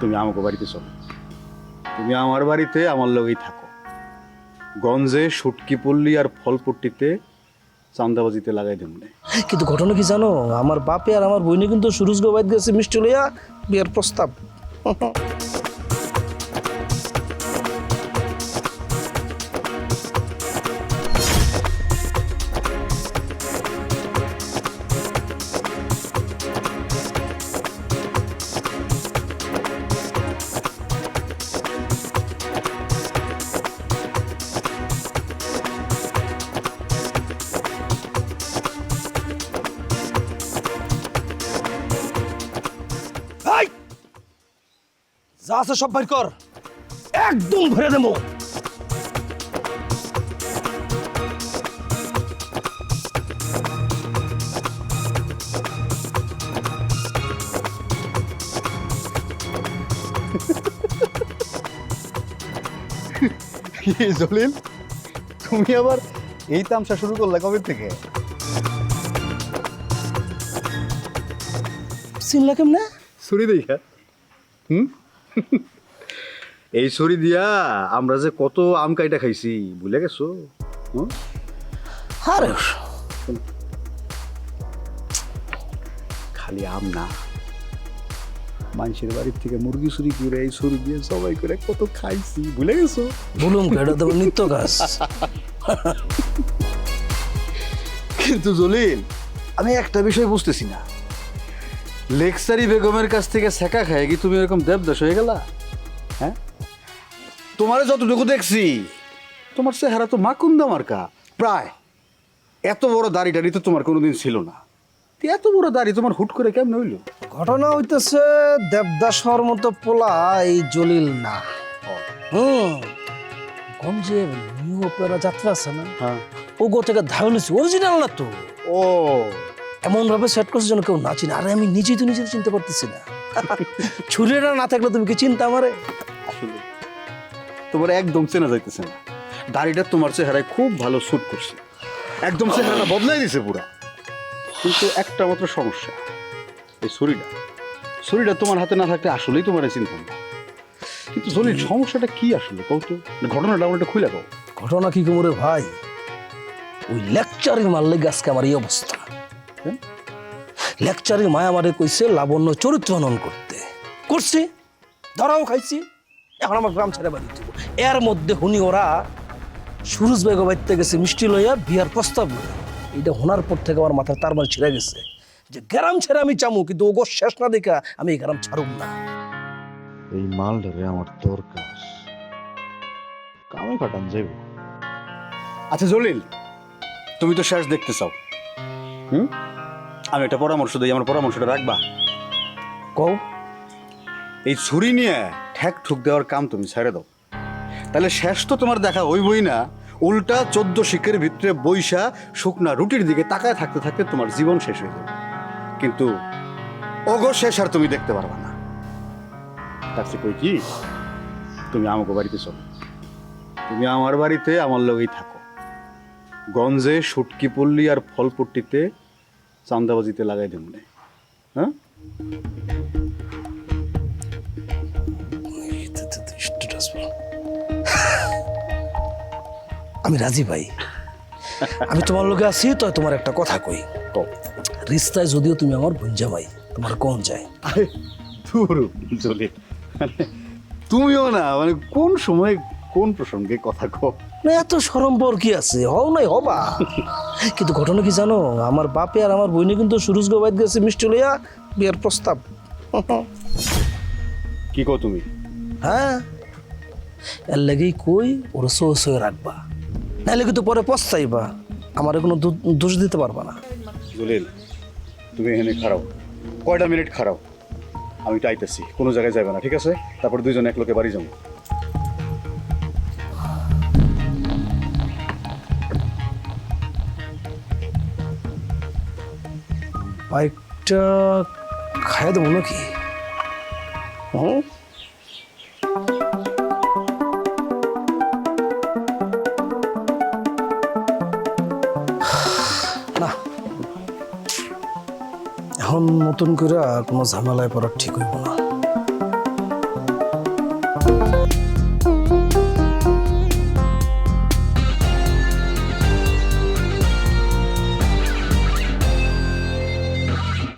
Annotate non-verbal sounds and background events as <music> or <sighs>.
তুমি আমাকে বাড়িতে চলো। তুমি আমার বাড়িতে আমার লগেই থাকো। গঞ্জে সুটকি পল্লী আর ফলপট্টিতে চান্দাবাজিতে লাগাই দেব কিন্তু ঘটনা কি জানো? আমার বাপে আর আমার বইনে কিন্তু সুরুজ গোবাইদ গেছে মিষ্টি লইয়া বিয়ের প্রস্তাব। যা আছে সব বাইর কর। একদম ভরে দেবো। জলিল তুমি আবার এই তামসা শুরু করলে কবে থেকে? চিনলা কেমনে? ছুরি দেখা। হুম? এই ছুরি দিয়া আমরা যে কত আম কাইটা খাইছি ভুলে গেছো? আরে খালি আম না। মানুষের বাড়ির থেকে মুরগি চুরি করে এই ছুরি দিয়ে সবাই করে কত খাইছি ভুলে গেছো? বলুম এটা তো নিত্য গাছ কিন্তু জলিল আমি একটা বিষয় বুঝতেছি না। লেকসারি বেগমের কাছ থেকে শেখা খায় কি তুমি এরকম দেবদাস হয়ে গেলা? হ্যাঁ? তোমার যতটুকু দেখছি তোমার চেহারা তো মাকুন্দা মার্কা প্রায়। এত বড় দাড়ি টাড়ি তো তোমার কোনোদিন ছিল না। এত বড় দাড়ি তোমার হুট করে কেমন হইল? ঘটনা হইতেছে দেবদাসর মতো পোলা এই জলিল না। হুম। নিউ অপেরা যাত্রা আছে না হ্যাঁ। ও গো থেকে ধারণ অরিজিনাল না তো? ও। এমন ভাবে সেট করছে যেন কেউ না চিনে। আরে আমি নিজেই তো নিজেকে চিনতে পারতেছি না। ছুরিটা না থাকলে তুমি কি চিন্তা আমারে? আসলে তোমার একদম চেনা যাইতেছে না। দাড়িটা তোমার চেহারায় খুব ভালো স্যুট করছে। একদম চেহারাটা বদলাই দিছে পুরা। কিন্তু একটা মাত্র সমস্যা এই ছুরিটা। ছুরিটা তোমার হাতে না থাকলে আসলেই তোমার চিন্তা না। কিন্তু জলিল সমস্যাটা কি আসলে কও তো? ঘটনাটা আমার একটা খুলে কও। ঘটনা কি কুমরে ভাই? ওই লেকচারের মারলে গাছকে আমার এই অবস্থা। হ্যাঁ? লেকচারের মায়া মারে কইছে লাবণ্য চরিত্র হনন করতে। করছি। ধরাও খাইছি। এখন আমার গ্রাম ছেড়ে বাড়ি দিব এর মধ্যে হুনি ওরা সুরজ বেগ বাড়িতে গেছে মিষ্টি লইয়া বিয়ার প্রস্তাব লইয়া। এইটা হোনার পর থেকে আমার মাথার তার মানে ছিঁড়ে গেছে। যে গ্রাম ছেড়ে আমি চামু কিন্তু ওগো শেষ না দেখা আমি এই গ্রাম ছাড়ুম না। এই মাল মালটারে আমার দরকার। কামে কাটান যাইব। আচ্ছা জলিল তুমি তো শেষ দেখতে চাও। হুম? আমি একটা পরামর্শ দিই আমার পরামর্শটা রাখবা। কও। এই ছুরি নিয়ে ঠ্যাক ঠুক দেওয়ার কাম তুমি ছেড়ে দাও। তাহলে শেষ তো তোমার দেখা হইবই না। উল্টা চোদ্দ শিখের ভিতরে বৈশা শুকনা রুটির দিকে তাকায় থাকতে থাকতে তোমার জীবন শেষ হয়ে যাবে। কিন্তু অগো শেষ আর তুমি দেখতে পারবে না। তার কই কি? তুমি আমাকে বাড়িতে চলো। তুমি আমার বাড়িতে আমার লগেই থাকো। গঞ্জে সুটকি পল্লী আর ফলপট্টিতে চান্দাবাজিতে লাগাই দেব হ্যাঁ? আমি রাজি ভাই। আমি তোমার লোকে আছি তো তোমার একটা কথা কই। রিস্তায় যদিও তুমি আমার ভুঞ্জা ভাই তোমার কোন যায়? জলিল তুমিও না মানে কোন সময় কোন প্রসঙ্গে কথা কও না এত সরম্বর কি আছে? হও নাই হবা। কিন্তু ঘটনা কি জানো? আমার বাপে আর আমার বইনে কিন্তু সুরজ গোবাইদ গেছে মিষ্টি লইয়া বিয়ের প্রস্তাব। কি কও তুমি? হ্যাঁ? এর লাগেই কই ওরা সো সয়ে রাখবা। নাহলে কিন্তু পরে পস্তাইবা। আমার কোনো দোষ দিতে পারবা না। জলিল তুমি এখানে খারাও কয়টা মিনিট খারাও আমি টাইতেছি কোনো জায়গায় যাবে না ঠিক আছে? তারপর দুইজন এক লোকে বাড়ি যাব। বাইকটা খাইয়ে দেবো নাকি? হুম? <sighs> না। এখন নতুন করে আর কোনো ঝামেলায় পড়া ঠিক হইব না।